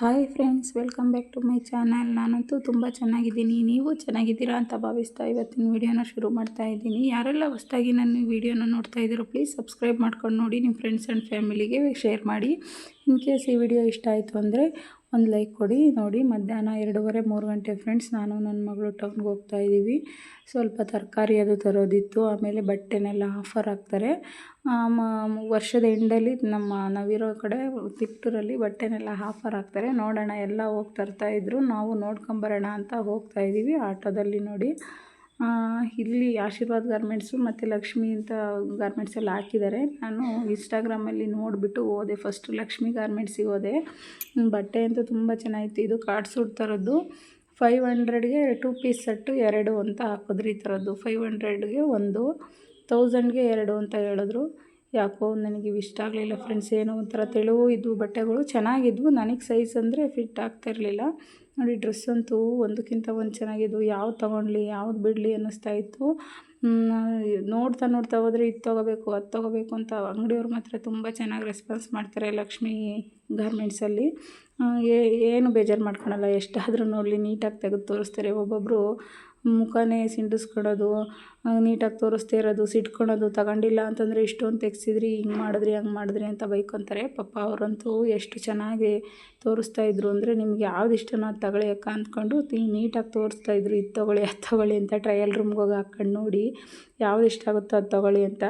Hi friends welcome back to my channel ನಾನಂತೂ ತುಂಬ ಚೆನ್ನಾಗಿದ್ದೀನಿ. ನೀವು ಚೆನ್ನಾಗಿದ್ದೀರಾ ಅಂತ ಭಾವಿಸ್ತಾ ಇವತ್ತಿನ ವೀಡಿಯೋನ ಶುರು ಮಾಡ್ತಾ ಇದ್ದೀನಿ. ಯಾರೆಲ್ಲ ಹೊಸದಾಗಿ ನನ್ನ ವೀಡಿಯೋನ ನೋಡ್ತಾ ಇದ್ದೀರೋ ಪ್ಲೀಸ್ ಸಬ್ಸ್ಕ್ರೈಬ್ ಮಾಡ್ಕೊಂಡು ನೋಡಿ ನಿಮ್ಮ ಫ್ರೆಂಡ್ಸ್ ಆ್ಯಂಡ್ ಫ್ಯಾಮಿಲಿಗೆ ಶೇರ್ ಮಾಡಿ. ಇನ್ ಕೇಸ್ ಈ ವಿಡಿಯೋ ಇಷ್ಟ ಆಯಿತು ಅಂದರೆ ಒಂದು ಲೈಕ್ ಕೊಡಿ, ನೋಡಿ. ಮಧ್ಯಾಹ್ನ ಎರಡೂವರೆ, ಮೂರು ಗಂಟೆ ಫ್ರೆಂಡ್ಸ್ ನಾನು ನನ್ನ ಮಗಳು ಟೌನ್ಗೆ ಹೋಗ್ತಾ ಇದ್ದೀವಿ. ಸ್ವಲ್ಪ ತರಕಾರಿ ಅದು ತರೋದಿತ್ತು. ಆಮೇಲೆ ಬಟ್ಟೆನೆಲ್ಲ ಆಫರ್ ಹಾಕ್ತಾರೆ. ವರ್ಷದ ಎಂಡಲ್ಲಿ ನಮ್ಮ ನಾವಿರೋ ಕಡೆ ತಿಪ್ಟೂರಲ್ಲಿ ಬಟ್ಟೆನೆಲ್ಲ ಆಫರ್ ಹಾಕ್ತಾರೆ. ನೋಡೋಣ, ಎಲ್ಲ ಹೋಗಿ ತರ್ತಾಯಿದ್ರು ನಾವು ನೋಡ್ಕೊಂಬರೋಣ ಅಂತ ಹೋಗ್ತಾ ಇದ್ದೀವಿ ಆಟೋದಲ್ಲಿ ನೋಡಿ. ಇಲ್ಲಿ ಆಶೀರ್ವಾದ್ ಗಾರ್ಮೆಂಟ್ಸು ಮತ್ತು ಲಕ್ಷ್ಮಿ ಅಂತ ಗಾರ್ಮೆಂಟ್ಸ್ ಎಲ್ಲ ಹಾಕಿದ್ದಾರೆ. ನಾನು ಇನ್ಸ್ಟಾಗ್ರಾಮಲ್ಲಿ ನೋಡಿಬಿಟ್ಟು ಹೋದೆ. ಫಸ್ಟು ಲಕ್ಷ್ಮಿ ಗಾರ್ಮೆಂಟ್ಸಿಗೆ ಹೋದೆ. ಬಟ್ಟೆ ಅಂತೂ ತುಂಬ ಚೆನ್ನಾಗಿತ್ತು. ಇದು ಕಾರ್ಡ್ ಥರದ್ದು ಫೈವ್ ಹಂಡ್ರೆಡ್ಗೆ ಟೂ ಪೀಸ್ ಸೆಟ್ಟು ಎರಡು ಅಂತ ಹಾಕಿದ್ರು ಈ ಥರದ್ದು ಫೈವ್ ಹಂಡ್ರೆಡ್ಗೆ ಒಂದು ತೌಸಂಡ್ಗೆ ಎರಡು ಅಂತ ಹೇಳಿದ್ರು. ಯಾಕೋ ನನಗೆ ಇಷ್ಟ ಆಗಲಿಲ್ಲ ಫ್ರೆಂಡ್ಸ್ ಏನೋ ಒಂಥರ ತೆಳುವು ಇದ್ವು, ಬಟ್ಟೆಗಳು ಚೆನ್ನಾಗಿದ್ವು. ನನಗೆ ಸೈಜ್ ಅಂದರೆ ಫಿಟ್ ಆಗ್ತಾ ಇರಲಿಲ್ಲ. ನೋಡಿ ಡ್ರೆಸ್ ಅಂತೂ ಒಂದಕ್ಕಿಂತ ಒಂದು ಚೆನ್ನಾಗಿದ್ವು. ಯಾವ್ದು ತೊಗೊಳ್ಲಿ ಯಾವ್ದು ಬಿಡಲಿ ಅನ್ನಿಸ್ತಾ ಇತ್ತು. ನೋಡ್ತಾ ನೋಡ್ತಾ ಹೋದರೆ ಇದು ತೊಗೋಬೇಕು, ಅದು ತೊಗೋಬೇಕು ಅಂತ ಅಂಗಡಿಯವ್ರು ಮಾತ್ರ ತುಂಬ ಚೆನ್ನಾಗಿ ರೆಸ್ಪಾನ್ಸ್ ಮಾಡ್ತಾರೆ ಲಕ್ಷ್ಮೀ ಗಾರ್ಮೆಂಟ್ಸಲ್ಲಿ ಏನು ಬೇಜಾರು ಮಾಡ್ಕೊಳಲ್ಲ, ಎಷ್ಟಾದರೂ ನೋಡಲಿ, ನೀಟಾಗಿ ತೆಗೆದು ತೋರಿಸ್ತಾರೆ. ಒಬ್ಬೊಬ್ಬರು ಮುಖನೇ ಸಿಂಡಿಸ್ಕೊಳ್ಳೋದು ನೀಟಾಗಿ ತೋರಿಸ್ದೇ ಇರೋದು ಸಿಟ್ಕೊಳೋದು ತಗೊಂಡಿಲ್ಲ ಅಂತಂದರೆ ಇಷ್ಟೊಂದು ತೆಗ್ಸಿದ್ರಿ, ಹಿಂಗೆ ಮಾಡಿದ್ರಿ, ಹಂಗೆ ಮಾಡಿದ್ರಿ ಅಂತ ಬೈಕೊತಾರೆ ಪಪ್ಪ ಅವರಂತೂ ಎಷ್ಟು ಚೆನ್ನಾಗಿ ತೋರಿಸ್ತಾ ಇದ್ರು ಅಂದರೆ ನಿಮ್ಗೆ ಯಾವ್ದು ಇಷ್ಟನೋ ಅದು ತಗೊಳ್ಳಿ ಅಕ್ಕ ಅಂದ್ಕೊಂಡು ನೀಟಾಗಿ ತೋರಿಸ್ತಾ ಇದ್ರು, ಇದು ತೊಗೊಳ್ಳಿ, ಅದು ತೊಗೊಳ್ಳಿ ಅಂತ ಟ್ರಯಲ್ ರೂಮ್ಗೆ ಹೋಗಿ ಹಾಕ್ಕೊಂಡು ನೋಡಿ, ಯಾವ್ದು ಇಷ್ಟ ಆಗುತ್ತೋ ಅದು ತೊಗೊಳ್ಳಿ ಅಂತ.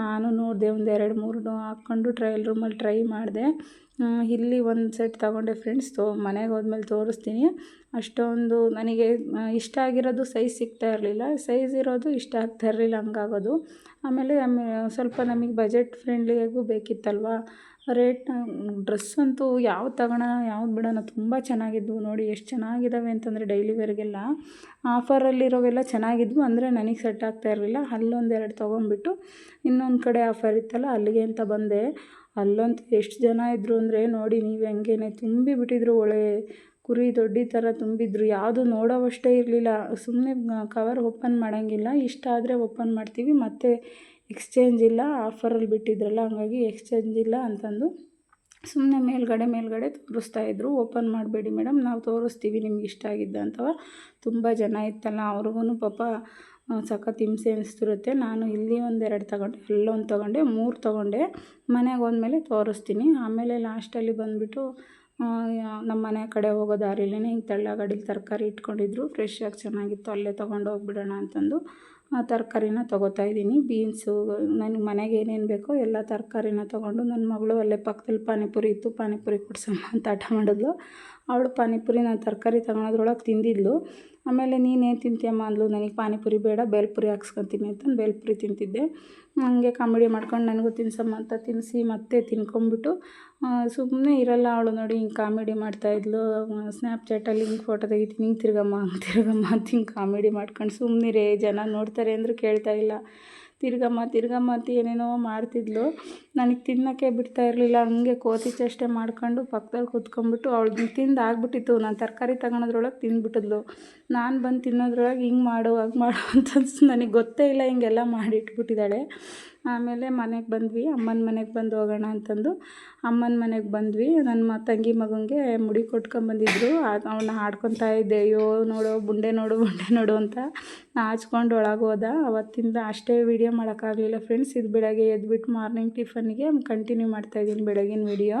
ನಾನು ನೋಡಿದೆ ಒಂದು ಎರಡು ಮೂರು ಹಾಕ್ಕೊಂಡು ಟ್ರಯಲ್ ರೂಮಲ್ಲಿ ಟ್ರೈ ಮಾಡಿದೆ. ಇಲ್ಲಿ ಒಂದು ಸೆಟ್ ತಗೊಂಡೆ ಫ್ರೆಂಡ್ಸ್ ತೋ, ಮನೆಗೆ ಹೋದ್ಮೇಲೆ ತೋರಿಸ್ತೀನಿ. ಅಷ್ಟೊಂದು ನನಗೆ ಇಷ್ಟ ಆಗಿರೋದು ಸೈಜ್ ಸಿಗ್ತಾ ಇರಲಿಲ್ಲ. ಸೈಜ್ ಇರೋದು ಇಷ್ಟ ಆಗ್ತಾ ಇರಲಿಲ್ಲ, ಹಂಗಾಗೋದು. ಆಮೇಲೆ ಸ್ವಲ್ಪ ನಮಗೆ ಬಜೆಟ್ ಫ್ರೆಂಡ್ಲಿಯಾಗೂ ಬೇಕಿತ್ತಲ್ವ? ರೇಟ್ ಡ್ರೆಸ್ ಅಂತೂ ಯಾವ್ದು ತಗೋಣ, ಯಾವ್ದು ಬಿಡೋಣ ತುಂಬ ಚೆನ್ನಾಗಿದ್ವು. ನೋಡಿ, ಎಷ್ಟು ಚೆನ್ನಾಗಿದ್ದಾವೆ ಅಂತಂದರೆ ಡೈಲಿ ವೇರ್ಗೆಲ್ಲ ಆಫರಲ್ಲಿರೋವೆಲ್ಲ ಚೆನ್ನಾಗಿದ್ವು ಅಂದರೆ ನನಗೆ ಸೆಟ್ ಆಗ್ತಾ ಇರಲಿಲ್ಲ. ಅಲ್ಲೊಂದು ಎರಡು ತೊಗೊಂಡ್ಬಿಟ್ಟು ಇನ್ನೊಂದು ಕಡೆ ಆಫರ್ ಇತ್ತಲ್ಲ, ಅಲ್ಲಿಗೆ ಅಂತ ಬಂದೆ. ಅಲ್ಲಂತೂ ಎಷ್ಟು ಜನ ಇದ್ದರು ಅಂದರೆ, ನೋಡಿ ನೀವು ಹೆಂಗೇನೆ ತುಂಬಿ ಬಿಟ್ಟಿದ್ರು ಒಳ್ಳೆ ಕುರಿ ದೊಡ್ಡಿ ಥರ ತುಂಬಿದ್ರು. ಯಾವುದು ನೋಡೋವಷ್ಟೇ ಇರಲಿಲ್ಲ. ಸುಮ್ಮನೆ ಕವರ್ ಓಪನ್ ಮಾಡೋಂಗಿಲ್ಲ. ಇಷ್ಟ ಆದರೆ ಓಪನ್ ಮಾಡ್ತೀವಿ. ಮತ್ತು ಎಕ್ಸ್ಚೇಂಜ್ ಇಲ್ಲ. ಆಫರಲ್ಲಿ ಬಿಟ್ಟಿದ್ರಲ್ಲ, ಹಂಗಾಗಿ ಎಕ್ಸ್ಚೇಂಜ್ ಇಲ್ಲ ಅಂತಂದು ಸುಮ್ಮನೆ ಮೇಲ್ಗಡೆ ಮೇಲ್ಗಡೆ ತೋರಿಸ್ತಾಯಿದ್ರು ಓಪನ್ ಮಾಡಬೇಡಿ ಮೇಡಮ್, ನಾವು ತೋರಿಸ್ತೀವಿ ನಿಮ್ಗೆ ಇಷ್ಟ ಆಗಿದ್ದ ಅಂತವ. ತುಂಬ ಜನ ಇತ್ತಲ್ಲ ಅವ್ರಿಗೂ ಪಾಪ ಸಖತ್ ಹಿಂಸೆ ಅನಿಸ್ತಿರುತ್ತೆ ನಾನು ಇಲ್ಲಿ ಒಂದೆರಡು ತಗೊಂಡೆ, ಅಲ್ಲೊಂದು ತೊಗೊಂಡೆ, ಮೂರು ತೊಗೊಂಡೆ. ಮನೆಗೆ ಹೋದ್ಮೇಲೆ ತೋರಿಸ್ತೀನಿ. ಆಮೇಲೆ ಲಾಸ್ಟಲ್ಲಿ ಬಂದುಬಿಟ್ಟು ನಮ್ಮ ಮನೆ ಕಡೆ ಹೋಗೋ ದಾರಿಲೇ ಹಿಂಗೆ ತಳ್ಳಗಡಿಲಿ ತರಕಾರಿ ಇಟ್ಕೊಂಡಿದ್ರು. ಫ್ರೆಶ್ ಆಗಿ ಚೆನ್ನಾಗಿತ್ತು, ಅಲ್ಲೇ ತೊಗೊಂಡು ಹೋಗ್ಬಿಡೋಣ ಅಂತಂದು. ಆ ತರಕಾರಿನ ತೊಗೋತಾ ಇದ್ದೀನಿ. ಬೀನ್ಸು ನನಗೆ ಮನೆಗೆ ಏನೇನು ಬೇಕೋ ಎಲ್ಲ ತರಕಾರಿನ ತೊಗೊಂಡು ನನ್ನ ಮಗಳು ಅಲ್ಲೇ ಪಕ್ಕದಲ್ಲಿ ಪಾನಿಪುರಿ ಇತ್ತು. ಪಾನಿಪುರಿ ಕೊಡ್ಸಮ್ಮ ಅಂತ ಹಠ ಮಾಡಿದ್ಲು. ಅವಳು ಪಾನಿಪುರಿ ನಾನು ತರಕಾರಿ ತಗೊಳೋದ್ರೊಳಗೆ ತಿಂದಿದ್ಲು. ಆಮೇಲೆ ನೀನೇನು ತಿಂತೀಯಮ್ಮ ಅಂದ್ಲು, ನನಗೆ ಪಾನಿಪುರಿ ಬೇಡ ಬೇಲ್ಪುರಿ ಹಾಕ್ಸ್ಕೊತೀನಿ ಅಂತಂದು ಬೇಲ್ಪುರಿ ತಿಂತಿದ್ದೆ. ಹಂಗೆ ಕಾಮಿಡಿ ಮಾಡ್ಕೊಂಡು ನನಗೂ ತಿನ್ಸಮ್ಮ ಅಂತ ತಿನ್ನಿಸಿ ಮತ್ತೆ ತಿನ್ಕೊಂಬಿಟ್ಟು ಸುಮ್ಮನೆ ಇರಲ್ಲ ಅವಳು ನೋಡಿ ಹಿಂಗೆ ಕಾಮಿಡಿ ಮಾಡ್ತಾಯಿದ್ಲು ಸ್ನ್ಯಾಪ್ಚಾಟಲ್ಲಿ ಹಿಂಗೆ ಫೋಟೋ ತೆಗಿತೀನಿ, ಹಿಂಗೆ ತಿರ್ಗಮ್ಮ, ಹಂಗೆ ತಿರ್ಗಮ್ಮ ಅಂತ ಹಿಂಗೆ ಕಾಮಿಡಿ ಮಾಡ್ಕೊಂಡು ಸುಮ್ಮನೆ ರೇ ಜನ ನೋಡ್ತಾರೆ ಅಂದರೂ ಕೇಳ್ತಾ ಇಲ್ಲ. ತಿರ್ಗಮ್ಮ ತಿರ್ಗಮ್ಮ ಅಂತ ಏನೇನೋ ಮಾಡ್ತಿದ್ಲು. ನನಗೆ ತಿನ್ನೋಕ್ಕೆ ಬಿಡ್ತಾ ಇರಲಿಲ್ಲ. ಹಂಗೆ ಕೋತಿ ಚೇಷ್ಟೆ ಮಾಡ್ಕೊಂಡು ಪಕ್ಕದಲ್ಲಿ ಕೂತ್ಕೊಂಡ್ಬಿಟ್ಟು ಅವಳು ತಿಂದು ಆಗ್ಬಿಟ್ಟಿತ್ತು ನಾನು ತರಕಾರಿ ತಗೊಳೋದ್ರೊಳಗೆ ತಿಂದ್ಬಿಟ್ಟಿದ್ಲು. ನಾನು ಬಂದು ತಿನ್ನೋದ್ರೊಳಗೆ ಹಿಂಗೆ ಮಾಡು, ಹಾಗೆ ಮಾಡು ಅಂತ ನನಗೆ ಗೊತ್ತೇ ಇಲ್ಲ. ಹಿಂಗೆಲ್ಲ ಮಾಡಿ ಇಟ್ಬಿಟ್ಟಿದ್ದಾಳೆ ಆಮೇಲೆ ಮನೆಗೆ ಬಂದ್ವಿ. ಅಮ್ಮನ ಮನೆಗೆ ಬಂದು ಹೋಗೋಣ ಅಂತಂದು. ಅಮ್ಮನ ಮನೆಗೆ ಬಂದ್ವಿ. ನನ್ನ ತಂಗಿ ಮಗನಿಗೆ ಮುಡಿ ಕೊಟ್ಕೊಂಬಂದಿದ್ರು ಅವನ್ನ ಹಾಡ್ಕೊತಾ ಇದ್ದೆ, ಅಯ್ಯೋ, ನೋಡು, ಬುಂಡೆ ನೋಡು ಬುಂಡೆ ನೋಡು ಅಂತ. ನಾಚ್ಕೊಂಡು ಒಳಗೆ ಹೋದ. ಅವತ್ತಿಂದ ಅಷ್ಟೇ ವೀಡಿಯೋ ಮಾಡೋಕ್ಕಾಗಲಿಲ್ಲ ಫ್ರೆಂಡ್ಸ್, ಇದು ಬೆಳಗ್ಗೆ ಎದ್ಬಿಟ್ಟು ಮಾರ್ನಿಂಗ್ ಟಿಫನ್ಗೆ ಕಂಟಿನ್ಯೂ ಮಾಡ್ತಾಯಿದ್ದೀನಿ ಬೆಳಗಿನ ವೀಡಿಯೋ.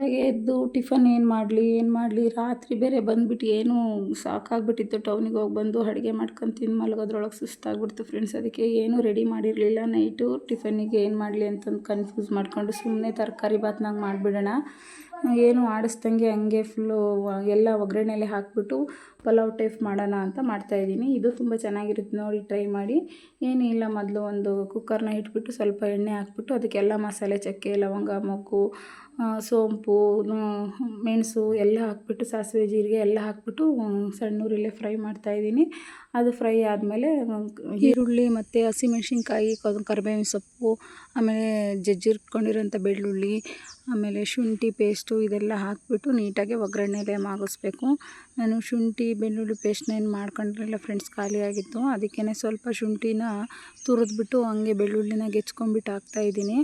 ಹಾಗೆ ಎದ್ದು ಟಿಫನ್ ಏನು ಮಾಡಲಿ ಏನು ಮಾಡಲಿ, ರಾತ್ರಿ ಬೇರೆ ಬಂದುಬಿಟ್ಟು ಏನೂ ಸಾಕಾಗ್ಬಿಟ್ಟಿತ್ತು. ಟೌನಿಗೆ ಹೋಗಿ ಬಂದು ಅಡುಗೆ ಮಾಡ್ಕೊಂಡು ತಿಂದು ಮಲಗೋದ್ರೊಳಗೆ ಸುಸ್ತಾಗ್ಬಿಡ್ತು ಫ್ರೆಂಡ್ಸ್. ಅದಕ್ಕೆ ಏನೂ ರೆಡಿ ಮಾಡಿರಲಿಲ್ಲ. ನೈಟು ಟಿಫನ್ನಿಗೆ ಏನು ಮಾಡಲಿ ಅಂತಂದು ಕನ್ಫ್ಯೂಸ್ ಮಾಡಿಕೊಂಡು ಸುಮ್ಮನೆ ತರಕಾರಿ ಬಾತ್ನಾಗ ಮಾಡಿಬಿಡೋಣ. ಏನು ಆಡಿಸ್ದಂಗೆ ಹಂಗೆ ಫುಲ್ಲು ಎಲ್ಲ ಒಗ್ಗರಣೆಲೆ ಹಾಕಿಬಿಟ್ಟು ಪಲಾವ್ ಟೈಪ್ ಮಾಡೋಣ ಅಂತ ಮಾಡ್ತಾಯಿದ್ದೀನಿ ಇದು ತುಂಬ ಚೆನ್ನಾಗಿರುತ್ತೆ ನೋಡಿ, ಟ್ರೈ ಮಾಡಿ. ಏನಿಲ್ಲ ಮೊದಲು ಒಂದು ಕುಕ್ಕರ್ನ ಇಟ್ಬಿಟ್ಟು ಸ್ವಲ್ಪ ಎಣ್ಣೆ ಹಾಕ್ಬಿಟ್ಟು ಅದಕ್ಕೆಲ್ಲ ಮಸಾಲೆ, ಚಕ್ಕೆ, ಲವಂಗ, ಮೊಗ್ಗು ಸೋಂಪು ಮೆಣಸು ಎಲ್ಲ ಹಾಕ್ಬಿಟ್ಟು, ಸಾಸಿವೆ, ಜೀರಿಗೆ ಎಲ್ಲ ಹಾಕ್ಬಿಟ್ಟು ಸಣ್ಣ ಉರಿಲೇ ಫ್ರೈ ಮಾಡ್ತಾಯಿದ್ದೀನಿ ಅದು ಫ್ರೈ ಆದಮೇಲೆ ಈರುಳ್ಳಿ ಮತ್ತು ಹಸಿಮೆಣ್ಸಿನ್ಕಾಯಿ ಕರಿಬೇವಿನ ಸೊಪ್ಪು, ಆಮೇಲೆ ಜಜ್ಜಿರ್ಕೊಂಡಿರೋಂಥ ಬೆಳ್ಳುಳ್ಳಿ, ಆಮೇಲೆ ಶುಂಠಿ ಪೇಸ್ಟು ಇದೆಲ್ಲ ಹಾಕಿಬಿಟ್ಟು ನೀಟಾಗಿ ಒಗ್ಗರಣೆಲೆ ಮಾಗಿಸ್ಬೇಕು. ನಾನು ಶುಂಠಿ, ಬೆಳ್ಳುಳ್ಳಿ ಪೇಸ್ಟ್ನ ಏನು ಮಾಡ್ಕೊಂಡಿರಲಿಲ್ಲ ಫ್ರೆಂಡ್ಸ್ ಖಾಲಿಯಾಗಿತ್ತು ಅದಕ್ಕೇ ಸ್ವಲ್ಪ ಶುಂಠಿನ ತುರಿದ್ಬಿಟ್ಟು ಹಂಗೆ ಬೆಳ್ಳುಳ್ಳಿನ ಗೆಚ್ಕೊಂಡ್ಬಿಟ್ಟು ಹಾಕ್ತಾಯಿದ್ದೀನಿ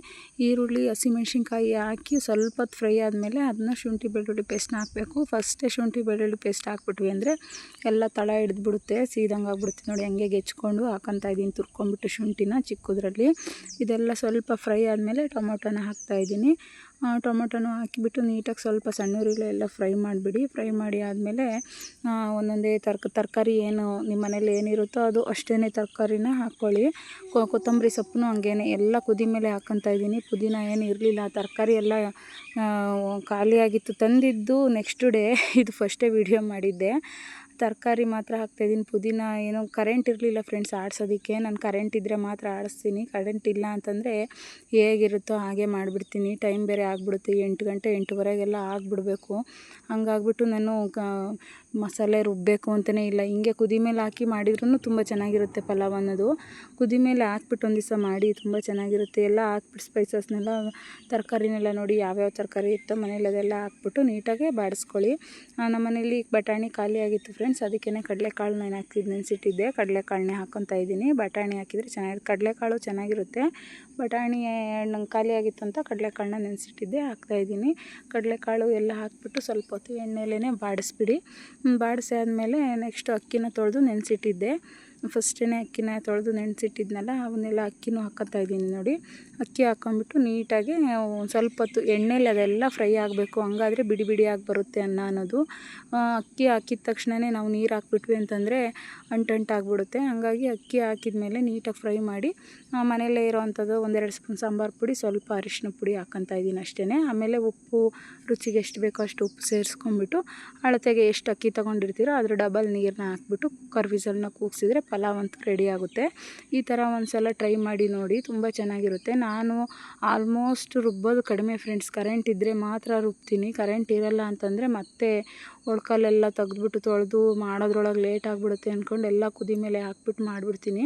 ಈರುಳ್ಳಿ, ಹಸಿಮೆಣ್ಸಿನ್ಕಾಯಿ ಹಾಕಿ ಸ್ವಲ್ಪ ಸ್ವಲ್ಪ ಹೊತ್ತು ಫ್ರೈ ಆದಮೇಲೆ ಅದನ್ನ ಶುಂಠಿ, ಬೆಳ್ಳುಳ್ಳಿ ಪೇಸ್ಟ್ನ ಹಾಕಬೇಕು. ಫಸ್ಟೇ ಶುಂಠಿ, ಬೆಳ್ಳುಳ್ಳಿ ಪೇಸ್ಟ್ ಹಾಕ್ಬಿಟ್ವಿ ಅಂದರೆ ಎಲ್ಲ ತಳ ಹಿಡಿದ್ಬಿಡುತ್ತೆ, ಸೀದಂಗೆ ಆಗ್ಬಿಡುತ್ತೆ. ನೋಡಿ, ಹಂಗೆ ಹೆಚ್ಕೊಂಡು ಹಾಕೊತಾ ಇದ್ದೀನಿ, ತುರ್ಕೊಂಬಿಟ್ಟು ಶುಂಠಿನ ಚಿಕ್ಕದ್ರಲ್ಲಿ. ಇದೆಲ್ಲ ಸ್ವಲ್ಪ ಫ್ರೈ ಆದಮೇಲೆ ಟೊಮೊಟೊನ ಹಾಕ್ತಾಯಿದ್ದೀನಿ ಟೊಮೊಟೊನೂ ಹಾಕಿಬಿಟ್ಟು ನೀಟಾಗಿ ಸ್ವಲ್ಪ ಸಣ್ಣ ಎಲ್ಲ ಫ್ರೈ ಮಾಡಿಬಿಡಿ. ಫ್ರೈ ಮಾಡಿ ಆದಮೇಲೆ ಒಂದೊಂದೇ ತರ್ಕ, ತರಕಾರಿ ಏನು ನಿಮ್ಮ ಮನೇಲಿ ಏನಿರುತ್ತೋ ಅದು ಅಷ್ಟೇ ತರಕಾರಿನ ಹಾಕ್ಕೊಳ್ಳಿ. ಕೊತ್ತಂಬರಿ ಸೊಪ್ಪು ಹಂಗೇನೆ ಎಲ್ಲ ಕುದಿ ಮೇಲೆ ಹಾಕ್ಕೊತಾ ಇದ್ದೀನಿ. ಪುದೀನ ಏನು ಇರಲಿಲ್ಲ, ತರಕಾರಿ ಎಲ್ಲ ಖಾಲಿಯಾಗಿತ್ತು ತಂದಿದ್ದು. ನೆಕ್ಸ್ಟ್ ಡೇ ಇದು ಫಸ್ಟೇ ವೀಡಿಯೋ ಮಾಡಿದ್ದೆ. ತರಕಾರಿ ಮಾತ್ರ ಹಾಕ್ತಾಯಿದ್ದೀನಿ ಪುದೀನ ಏನೋ ಕರೆಂಟ್ ಇರಲಿಲ್ಲ ಫ್ರೆಂಡ್ಸ್ ಆಡ್ಸೋದಕ್ಕೆ. ನಾನು ಕರೆಂಟ್ ಇದ್ದರೆ ಮಾತ್ರ ಆಡಿಸ್ತೀನಿ. ಕರೆಂಟ್ ಇಲ್ಲ ಅಂತಂದರೆ ಹೇಗಿರುತ್ತೋ ಹಾಗೆ ಮಾಡಿಬಿಡ್ತೀನಿ. ಟೈಮ್ ಬೇರೆ ಆಗಿಬಿಡುತ್ತೆ. ಎಂಟು ಗಂಟೆ, ಎಂಟುವರೆಗೆಲ್ಲ ಆಗಿಬಿಡ್ಬೇಕು. ಹಂಗಾಗ್ಬಿಟ್ಟು ನಾನು ಮಸಾಲೆ ರುಬ್ಬಬೇಕು ಅಂತಲೇ ಇಲ್ಲ. ಹಿಂಗೆ ಕುದಿ ಮೇಲೆ ಹಾಕಿ ಮಾಡಿದ್ರೂ ತುಂಬ ಚೆನ್ನಾಗಿರುತ್ತೆ ಪಲಾವ್ ಅನ್ನೋದು. ಕುದಿ ಮೇಲೆ ಹಾಕ್ಬಿಟ್ಟು ಒಂದು ದಿವಸ ಮಾಡಿ ತುಂಬ ಚೆನ್ನಾಗಿರುತ್ತೆ. ಎಲ್ಲ ಹಾಕ್ಬಿಟ್ಟು ಸ್ಪೈಸಸ್ನೆಲ್ಲ ತರಕಾರಿನೆಲ್ಲ ನೋಡಿ ಯಾವ್ಯಾವ ತರಕಾರಿ ಇತ್ತೋ ಮನೇಲಿ ಅದೆಲ್ಲ ಹಾಕ್ಬಿಟ್ಟು ನೀಟಾಗಿ ಬಾಡಿಸ್ಕೊಳ್ಳಿ. ನಮ್ಮ ಮನೇಲಿ ಬಟಾಣಿ ಖಾಲಿ ಆಗಿತ್ತು ಅದಕ್ಕೇ ಕಡಲೆಕಾಳು ನಾನು ಹಾಕ್ತಿದ್ದು ನೆನೆಸಿಟ್ಟಿದ್ದೆ. ಕಡಲೆಕಾಳನ್ನೇ ಹಾಕ್ಕೊತಾ ಇದ್ದೀನಿ. ಬಟಾಣಿ ಹಾಕಿದರೆ ಚೆನ್ನಾಗಿ, ಕಡಲೆಕಾಳು ಚೆನ್ನಾಗಿರುತ್ತೆ. ಬಟಾಣಿ ನಂಗೆ ಖಾಲಿ ಆಗಿತ್ತು ಅಂತ ಕಡಲೆಕಾಳನ್ನ ನೆನೆಸಿಟ್ಟಿದ್ದೆ ಹಾಕ್ತಾಯಿದ್ದೀನಿ ಕಡಲೆಕಾಳು ಎಲ್ಲ ಹಾಕಿಬಿಟ್ಟು ಸ್ವಲ್ಪ ಹೊತ್ತು ಎಣ್ಣೆಲೇ ಬಾಡಿಸ್ಬಿಡಿ. ಬಾಡಿಸಿ ಆದಮೇಲೆ ನೆಕ್ಸ್ಟ್ ಅಕ್ಕಿನ ತೊಳೆದು ನೆನೆಸಿಟ್ಟಿದ್ದೆ. ಫಸ್ಟೇ ಅಕ್ಕಿನ ತೊಳೆದು ನೆನೆಸಿಟ್ಟಿದ್ನಲ್ಲ, ಅವನ್ನೆಲ್ಲ ಅಕ್ಕಿನೂ ಹಾಕೋತಾ ಇದ್ದೀನಿ ನೋಡಿ. ಅಕ್ಕಿ ಹಾಕೊಂಬಿಟ್ಟು ನೀಟಾಗಿ ಒಂದು ಸ್ವಲ್ಪ ಹೊತ್ತು ಎಣ್ಣೆಲಿ ಅದೆಲ್ಲ ಫ್ರೈ ಆಗಬೇಕು, ಹಂಗಾದ್ರೆ ಬಿಡಿ ಬಿಡಿಯಾಗಿ ಬರುತ್ತೆ ಅನ್ನ ಅನ್ನೋದು. ಅಕ್ಕಿ ಹಾಕಿದ ತಕ್ಷಣವೇ ನಾವು ನೀರು ಹಾಕ್ಬಿಟ್ವಿ ಅಂತಂದರೆ ಅಂಟಂಟಾಗ್ಬಿಡುತ್ತೆ ಹಂಗಾಗಿ ಅಕ್ಕಿ ಹಾಕಿದ ಮೇಲೆ ನೀಟಾಗಿ ಫ್ರೈ ಮಾಡಿ ಮನೆಯಲ್ಲೇ ಇರೋವಂಥದ್ದು ಒಂದೆರಡು ಸ್ಪೂನ್ ಸಾಂಬಾರು ಪುಡಿ, ಸ್ವಲ್ಪ ಅರಿಶಿನ ಪುಡಿ ಹಾಕೊತಾ ಇದ್ದೀನಿ ಅಷ್ಟೇ ಆಮೇಲೆ ಉಪ್ಪು, ರುಚಿಗೆ ಎಷ್ಟು ಬೇಕೋ ಅಷ್ಟು ಉಪ್ಪು ಸೇರಿಸ್ಕೊಂಬಿಟ್ಟು ಅಳತೆಗೆ ಎಷ್ಟು ಅಕ್ಕಿ ತೊಗೊಂಡಿರ್ತೀರೋ ಅದ್ರ ಡಬಲ್ ನೀರನ್ನ ಹಾಕ್ಬಿಟ್ಟು ಕುಕ್ಕರ್ ವಿಸಲ್ನ ಕೂಗಿಸಿದ್ರೆ ಪಲಾವ್ ಅಂತೂ ರೆಡಿ ಆಗುತ್ತೆ. ಈ ಥರ ಒಂದು ಸಲ ಟ್ರೈ ಮಾಡಿ ನೋಡಿ ತುಂಬ ಚೆನ್ನಾಗಿರುತ್ತೆ. ನಾನು ಆಲ್ಮೋಸ್ಟ್ ರುಬ್ಬೋದು. ಕಡಿಮೆ ಫ್ರೆಂಡ್ಸ್ ಕರೆಂಟ್ ಇದ್ದರೆ ಮಾತ್ರ ರುಬ್ತೀನಿ. ಕರೆಂಟ್ ಇರಲ್ಲ ಅಂತಂದರೆ ಮತ್ತೆ ಒಳ್ಕಲ್ಲೆಲ್ಲ ತೆಗೆದ್ಬಿಟ್ಟು ತೊಳೆದು ಮಾಡೋದ್ರೊಳಗೆ ಲೇಟ್ ಆಗಿಬಿಡುತ್ತೆ ಅಂದ್ಕೊಂಡು ಎಲ್ಲ ಕುದಿ ಮೇಲೆ ಹಾಕ್ಬಿಟ್ಟು ಮಾಡಿಬಿಡ್ತೀನಿ.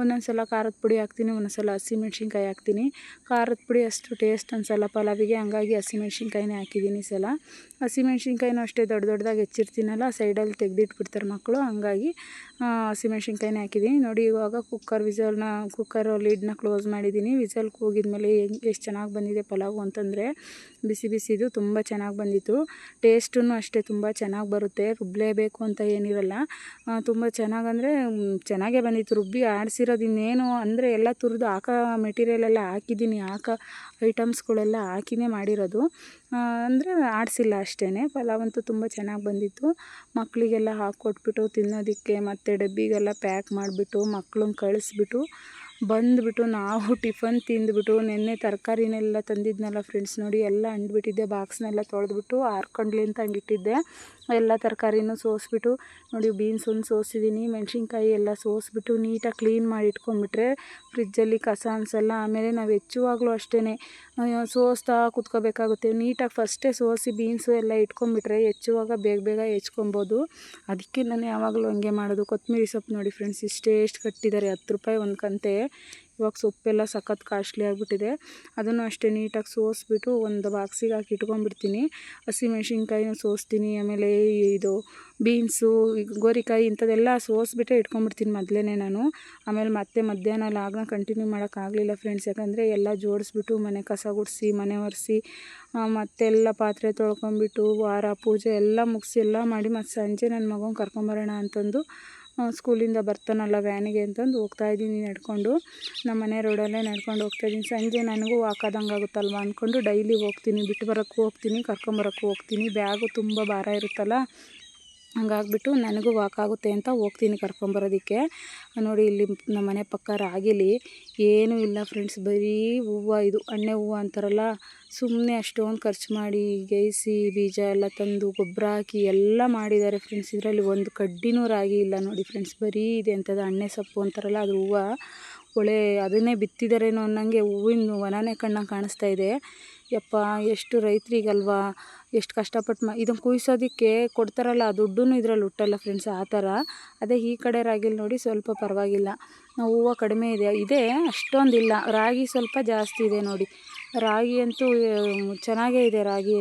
ಒಂದೊಂದು ಸಲ ಖಾರದ ಪುಡಿ ಹಾಕ್ತೀನಿ, ಒಂದೊಂದು ಸಲ ಹಸಿಮೆಣ್ಸಿನ್ಕಾಯಿ ಹಾಕ್ತೀನಿ. ಖಾರದ ಪುಡಿ ಅಷ್ಟು ಟೇಸ್ಟ್ ಅನ್ಸಲ್ಲ ಪಲಾವಿಗೆ, ಹಂಗಾಗಿ ಹಸಿಮೆಣ್ಸಿನ್ಕಾಯಿನೇ ಹಾಕಿದ್ದೀನಿ ಈ ಸಲ. ಹಸಿಮೆಣ್ಸಿನ್ಕಾಯಿನೂ ಅಷ್ಟೇ ದೊಡ್ಡ ದೊಡ್ಡದಾಗಿ ಹೆಚ್ಚಿರ್ತೀನಲ್ಲ, ಸೈಡಲ್ಲಿ ತೆಗೆದಿಟ್ಬಿಡ್ತಾರೆ ಮಕ್ಕಳು ಹಂಗಾಗಿ ಹಸಿಮೆಣ್ಸಿನ್ಕಾಯಿನೇ ಹಾಕಿದ್ದೀನಿ ನೋಡಿ ಇವಾಗ ಕುಕ್ಕರ್ ವಿಸಲ್ನ ಕುಕ್ಕರ್ ಲಿಡ್ನ ಕ್ಲೋಸ್ ಮಾಡಿದ್ದೀನಿ ವಿಸಲ್ ಕೂಗಿದ್ಮೇಲೆ ಎಷ್ಟು ಚೆನ್ನಾಗಿ ಬಂದಿದೆ ಪಲಾವು ಅಂತಂದರೆ, ಬಿಸಿ ಬಿಸಿದು ತುಂಬ ಚೆನ್ನಾಗಿ ಬಂದಿತ್ತು. ಟೇಸ್ಟೂ ಅಷ್ಟೇ ತುಂಬ ಚೆನ್ನಾಗಿ ಬರುತ್ತೆ ರುಬ್ಬಲೇಬೇಕು ಅಂತ ಏನಿರಲ್ಲ. ತುಂಬ ಚೆನ್ನಾಗಂದರೆ ಚೆನ್ನಾಗೇ ಬಂದಿತ್ತು. ರುಬ್ಬಿ ಆಡಿಸಿರೋದು ಇನ್ನೇನು ಅಂದರೆ ಎಲ್ಲ ತುರಿದು ಹಾಕೋ ಮೆಟೀರಿಯಲೆಲ್ಲ ಹಾಕಿದ್ದೀನಿ. ಹಾಕೋ ಐಟಮ್ಸ್ಗಳೆಲ್ಲ ಹಾಕಿನೇ ಮಾಡಿರೋದು. ಅಂದರೆ ಆಡಿಸಿಲ್ಲ ಅಷ್ಟೇ ಪಲಾವಂತೂ ತುಂಬ ಚೆನ್ನಾಗಿ ಬಂದಿತ್ತು. ಮಕ್ಕಳಿಗೆಲ್ಲ ಹಾಕಿ ಕೊಟ್ಬಿಟ್ಟು ತಿನ್ನೋದಕ್ಕೆ ಮತ್ತು ಡಬ್ಬಿಗೆಲ್ಲ ಪ್ಯಾಕ್ ಮಾಡಿಬಿಟ್ಟು ಮಕ್ಳನ್ನ ಕಳಿಸ್ಬಿಟ್ಟು ಬಂದುಬಿಟ್ಟು ನಾವು ಟಿಫನ್ ತಿಂದುಬಿಟ್ಟು ನಿನ್ನೆ ತರಕಾರಿನೆಲ್ಲ ತಂದಿದ್ನಲ್ಲ ಫ್ರೆಂಡ್ಸ್ ನೋಡಿ ಎಲ್ಲ ಅಂಡ್ಬಿಟ್ಟಿದ್ದೆ ಬಾಕ್ಸ್ನೆಲ್ಲ ತೊಳೆದ್ಬಿಟ್ಟು ಆರ್ಕೊಂಡ್ಲಿ ಅಂತ ಹಂಗಿಟ್ಟಿದ್ದೆ. ಎಲ್ಲ ತರಕಾರಿನೂ ಸೋಸಿಬಿಟ್ಟು ನೋಡಿ ಬೀನ್ಸ್ ಒಂದು ಸೋಸಿದ್ದೀನಿ, ಮೆಣಸಿನ್ಕಾಯಿ ಎಲ್ಲ ಸೋಸಿಬಿಟ್ಟು ನೀಟಾಗಿ ಕ್ಲೀನ್ ಮಾಡಿ ಇಟ್ಕೊಂಡ್ಬಿಟ್ರೆ ಫ್ರಿಜ್ಜಲ್ಲಿ ಕಸ ಅನ್ಸಲ್ಲ, ಆಮೇಲೆ ನಾವು ಹೆಚ್ಚುವಾಗಲೂ ಅಷ್ಟೇ ಸೋಸ್ತಾ ಕುತ್ಕೋಬೇಕಾಗುತ್ತೆ. ನೀಟಾಗಿ ಫಸ್ಟೇ ಸೋಸಿ ಬೀನ್ಸು ಎಲ್ಲ ಇಟ್ಕೊಂಡ್ಬಿಟ್ರೆ ಹೆಚ್ಚುವಾಗ ಬೇಗ ಬೇಗ ಹೆಚ್ಕೊಬೋದು. ಅದಕ್ಕೆ ನಾನು ಯಾವಾಗಲೂ ಹಂಗೆ ಮಾಡೋದು. ಕೊತ್ತಂಬರಿ ಸೊಪ್ಪು ನೋಡಿ ಫ್ರೆಂಡ್ಸ್, ಇಷ್ಟೇ ಎಷ್ಟು ಕಟ್ಟಿದ್ದಾರೆ, ಹತ್ತು ರೂಪಾಯಿ ಒಂದು ಕಂತೆ. ಇವಾಗ ಸೊಪ್ಪೆಲ್ಲ ಸಖತ್ ಕಾಸ್ಟ್ಲಿ ಆಗಿಬಿಟ್ಟಿದೆ. ಅದನ್ನು ಅಷ್ಟೇ ನೀಟಾಗಿ ಸೋಸಿಬಿಟ್ಟು ಒಂದು ಬಾಕ್ಸಿಗೆ ಹಾಕಿ ಇಟ್ಕೊಂಡ್ಬಿಡ್ತೀನಿ. ಹಸಿಮೆಣ್ಸಿನ್ಕಾಯಿನೂ ಸೋಸ್ತೀನಿ. ಆಮೇಲೆ ಇದು ಬೀನ್ಸು, ಗೋರಿಕಾಯಿ ಇಂಥದ್ದೆಲ್ಲ ಸೋಸಿಬಿಟ್ಟೆ ಇಟ್ಕೊಂಡ್ಬಿಡ್ತೀನಿ ಮೊದಲೇ ನಾನು. ಆಮೇಲೆ ಮತ್ತೆ ಮಧ್ಯಾಹ್ನ ಲಾಗ್ನ ಕಂಟಿನ್ಯೂ ಮಾಡೋಕ್ಕಾಗಲಿಲ್ಲ ಫ್ರೆಂಡ್ಸ್. ಯಾಕಂದರೆ ಎಲ್ಲ ಜೋಡಿಸ್ಬಿಟ್ಟು ಮನೆ ಕಸ ಗುಡಿಸಿ, ಮನೆ ಒರೆಸಿ ಮತ್ತೆಲ್ಲ ಪಾತ್ರೆ ತೊಳ್ಕೊಂಬಿಟ್ಟು ವಾರ ಪೂಜೆ ಎಲ್ಲ ಮುಗಿಸಿ ಎಲ್ಲ ಮಾಡಿ ಮತ್ತು ಸಂಜೆ ನನ್ನ ಮಗನ ಕರ್ಕೊಂಬರೋಣ ಅಂತಂದು ಸ್ಕೂಲಿಂದ ಬರ್ತಾನಲ್ಲ ವ್ಯಾನಿಗೆ ಅಂತಂದು ಹೋಗ್ತಾಯಿದ್ದೀನಿ ನಡ್ಕೊಂಡು. ನಮ್ಮ ಮನೆ ರೋಡಲ್ಲೇ ನಡ್ಕೊಂಡು ಹೋಗ್ತಾಯಿದ್ದೀನಿ ಸಂಜೆ ನನಗೂ ಹಾಕಾದಂಗೆ ಆಗುತ್ತಲ್ವ ಅಂದ್ಕೊಂಡು ಡೈಲಿ ಹೋಗ್ತೀನಿ. ಬಿಟ್ಟು ಬರೋಕ್ಕೂ ಹೋಗ್ತೀನಿ, ಕರ್ಕೊಂಬರೋಕ್ಕೂ ಹೋಗ್ತೀನಿ. ಬ್ಯಾಗು ತುಂಬ ಭಾರ ಇರುತ್ತಲ್ಲ ಹಂಗಾಗ್ಬಿಟ್ಟು ನನಗೂ ವಾಕ್ ಆಗುತ್ತೆ ಅಂತ ಹೋಗ್ತೀನಿ ಕರ್ಕೊಂಬರೋದಕ್ಕೆ. ನೋಡಿ ಇಲ್ಲಿ ನಮ್ಮ ಮನೆ ಪಕ್ಕ ರಾಗಿಲಿ ಏನೂ ಇಲ್ಲ ಫ್ರೆಂಡ್ಸ್ ಬರೀ ಹೂವು ಇದು ಎಣ್ಣೆ ಹೂವು ಅಂತಾರಲ್ಲ ಸುಮ್ಮನೆ ಅಷ್ಟೊಂದು ಖರ್ಚು ಮಾಡಿ ಗೈಸಿ ಬೀಜ ಎಲ್ಲ ತಂದು ಗೊಬ್ಬರ ಹಾಕಿ ಎಲ್ಲ ಮಾಡಿದ್ದಾರೆ ಫ್ರೆಂಡ್ಸ್ ಇದರಲ್ಲಿ ಒಂದು ಕಡ್ಡಿನೂ ರಾಗಿ ಇಲ್ಲ ನೋಡಿ ಫ್ರೆಂಡ್ಸ್ ಬರೀ ಇದೆ ಅಂತದ ಅಣ್ಣೆ ಸೊಪ್ಪು ಅಂತಾರಲ್ಲ ಅದು ಹೂವು. ಒಳ್ಳೆ ಅದನ್ನೇ ಬಿತ್ತಿದ್ದಾರೇನೋ ಅನ್ನೋಂಗೆ ಹೂವಿನ ವನನೇ ಕಣ್ಣಾಗ ಕಾಣಿಸ್ತಾ ಇದೆ. ಯಪ್ಪ, ಎಷ್ಟು ರೈತರಿಗಲ್ವಾ, ಎಷ್ಟು ಕಷ್ಟಪಟ್ಟು ಮಾ ಇದನ್ನು ಕುಯ್ಸೋದಕ್ಕೆ ಕೊಡ್ತಾರಲ್ಲ, ಆ ದುಡ್ಡೂ ಇದರಲ್ಲಿ ಹುಟ್ಟಲ್ಲ ಫ್ರೆಂಡ್ಸ್ ಆ ಥರ. ಅದೇ ಈ ಕಡೆ ರಾಗಿಲಿ ನೋಡಿ ಸ್ವಲ್ಪ ಪರವಾಗಿಲ್ಲ. ಹೂವು ಕಡಿಮೆ ಇದೆ ಇದೆ ಅಷ್ಟೊಂದಿಲ್ಲ. ರಾಗಿ ಸ್ವಲ್ಪ ಜಾಸ್ತಿ ಇದೆ ನೋಡಿ. ರಾಗಿ ಅಂತೂ ಚೆನ್ನಾಗೇ ಇದೆ ರಾಗಿ.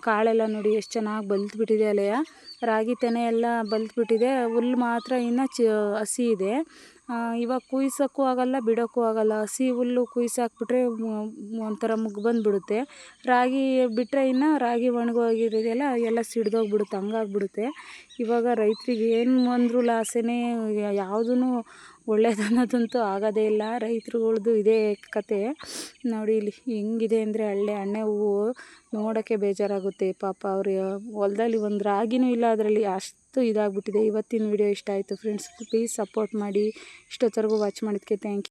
ಕಾಳೆಲ್ಲ ನೋಡಿ ಎಷ್ಟು ಚೆನ್ನಾಗಿ ಬಲ್ತ್ಬಿಟ್ಟಿದೆ ಅಲೆಯ. ರಾಗಿ ತೆನೆ ಎಲ್ಲ ಬಲ್ತ್ಬಿಟ್ಟಿದೆ. ಹುಲ್ಲು ಮಾತ್ರ ಇನ್ನು ಚ, ಹಸಿ ಇದೆ. ಇವಾಗ ಕುಯ್ಸೋಕ್ಕೂ ಆಗೋಲ್ಲ, ಬಿಡೋಕ್ಕೂ ಆಗೋಲ್ಲ. ಹಸಿ ಹುಲ್ಲು ಕುಯ್ಸಾಕ್ಬಿಟ್ರೆ ಒಂಥರ ಮುಗ್ಗು ಬಂದುಬಿಡುತ್ತೆ. ರಾಗಿ ಬಿಟ್ಟರೆ ಇನ್ನು ರಾಗಿ ಒಣಗೋಗಿರೋದೆಲ್ಲ ಎಲ್ಲ ಸಿಡ್ದೋಗ್ಬಿಡುತ್ತೆ, ಹಂಗಾಗ್ಬಿಡುತ್ತೆ. ಇವಾಗ ರೈತರಿಗೆ ಏನು ಅಂದರೂ ಲಾಸೇ ಯಾವುದೂ ಒಳ್ಳೇದು ಅನ್ನೋದಂತೂ ಆಗೋದೇ ಇಲ್ಲ. ರೈತರುಗಳ್ದು ಇದೇ ಕತೆ. ನೋಡಿ ಇಲ್ಲಿ ಹೆಂಗಿದೆ ಅಂದರೆ ಹಳ್ಳೆ ಹಣ್ಣೆ ಹೂವು ನೋಡೋಕ್ಕೆ ಬೇಜಾರಾಗುತ್ತೆ. ಪಾಪ ಅವ್ರ ಹೊಲದಲ್ಲಿ ಒಂದು ರಾಗಿನೂ ಇಲ್ಲ ಅದರಲ್ಲಿ ಅಷ್ಟು ಇದಾಗ್ಬಿಟ್ಟಿದೆ. ಇವತ್ತಿನ ವಿಡಿಯೋ ಇಷ್ಟ ಆಯಿತು ಫ್ರೆಂಡ್ಸ್ ಪ್ಲೀಸ್ ಸಪೋರ್ಟ್ ಮಾಡಿ. ಇಷ್ಟೊತ್ತರೆಗೂ ವಾಚ್ ಮಾಡಿದ್ದಕ್ಕೆ ಥ್ಯಾಂಕ್ ಯು